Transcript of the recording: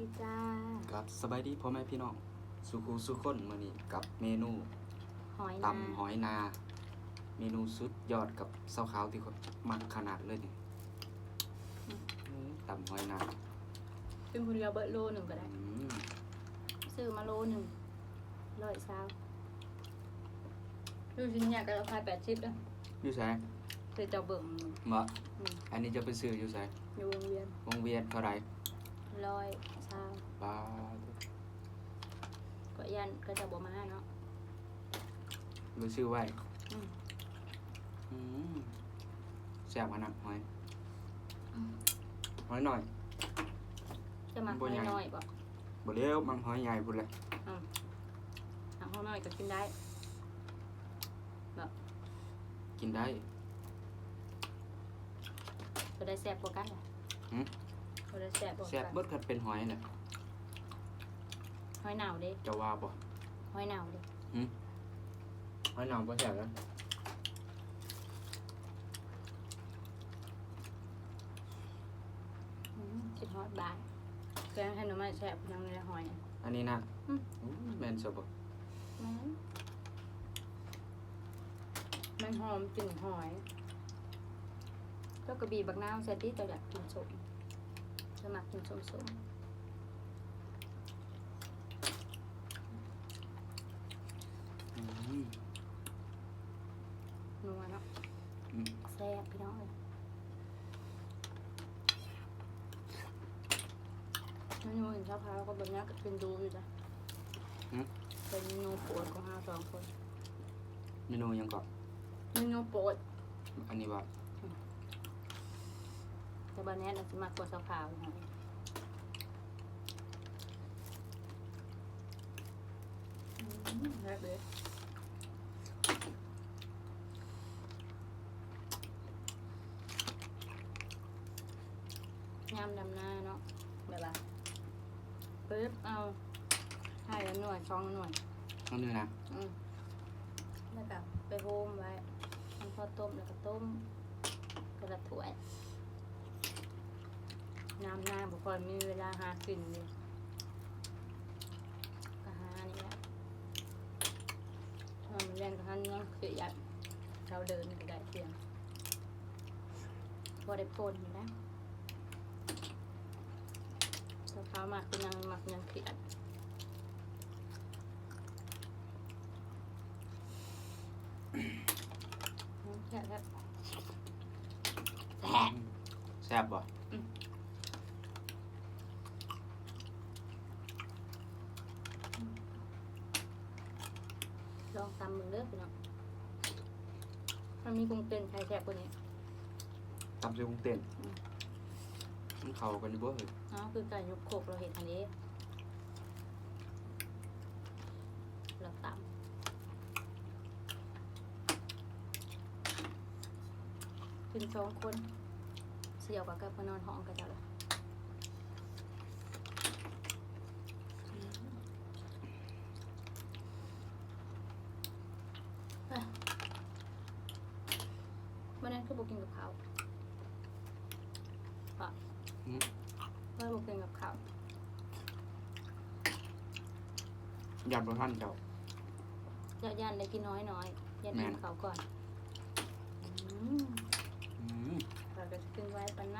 ดีจ้าครับสบายดีพ่อแม่พี่น้องสุขูสุคนมื้อนี้กับเมนูหอยนาตำหอยนา เมนูสุดยอดกับเส้าขาวที่คนมักขนาดเลยนี่อืมตำหอยนาเป็นคนเดียวเบิร์โลหนึ่งก็ได้ อืมซื้อมาโลหนึ่งร้อยเช้าดูชิ้นใหญ่ก็ราคาแปดชิปแล้วอยู่ไสคือจะเบิ่งบ่อืมอันนี้จะไปซื้ออยู่ไสอยู่วงเวียนวงเวียนเท่าไหร่ ร้อยเช้าบาทก็ยันก็จะบอกมาเนาะไปซื้อไว้อืมอืมแซ่บขนาดหอยอืมหอยหน่อยจะมาบ่หอยใหญ่น้อยบอกบ่เร็วมันหอยใหญ่พุ่นเลยหางหอยน้อยก็กินได้กินได้ก็ได้แซ่บกว่ากันแหละ หืมก็ได้แซ่บกว่าแซ่บกันเบิดคันเป็นหอยน่ะหอยหนาวเด้จะว่าบ่หอยหนาวเด้หอยหนาวบ่แซ่บแล้วอืมสิฮอดบาทแกงให้หน่อไม้แซ่บยังเลยหอยเนี่ยอันนี้นะอืม อู้แม่นซะบ่แม่นมันหอมกลิ่นหอยเจ้ากระบี่บักนาวใส่ที่เจ้าอยากกินสม จะมักกินสมสมอืมนัวเนาะอืมแซ่บพี่น้องเลยเมนูเห็นชาวพาวก็แบบนี้ก็เป็นดูอยู่จ้ะเป็นเมนูโปรดของเราสองคนเมนูหยังก่อนเมนูโปรดอันนี้ว่า แต่บ้านนี้เราจะมากกว่าชาวพาวหน่อยอืมแซ่บเลยยำดำหน้าเนาะแบบว่าปึ๊บเอาให้ละหน่วยสองหน่วยอันนี้นะอืมแล้วก็ไปโฮมไว้มันพอต้มแล้วก็ต้มกระถ้วย น้ำหน้าบุคคลมีเวลาหากินเลยก็หานี่แหละถ้ามันเล่นก็หันเนาะคืออยากเราเดินก็ได้เพียงพอได้ปนนะเช้าเช้ามาคือยังมักยังเขียดอืมแซ่บครับแซ่บแซ่บบ่ ลองตำมึงเด้อพี่น้องมันมีกุ้งเต้นใครแซ่บกว่านี้ตำใส่กุ้งเต้นอืมมันเข้ากันอยู่บ่เฮ้ยอ๋อคือไก่ยุกโคกเราเห็นอันนี้เราตำเป็นสองคน เสี่ยวกับกับพนอนห้องกับเจ้าละอะวันนั้น คือบอกกินกับเขาวอะอืมว่าบอกกินกับเขาวยำบ่ทันเจ้าย่าย่านได้กินน้อยน้อยๆยันแม่อิ่นมเขาวก่อนอืมอืม เราจะกินไว้ปันนั้น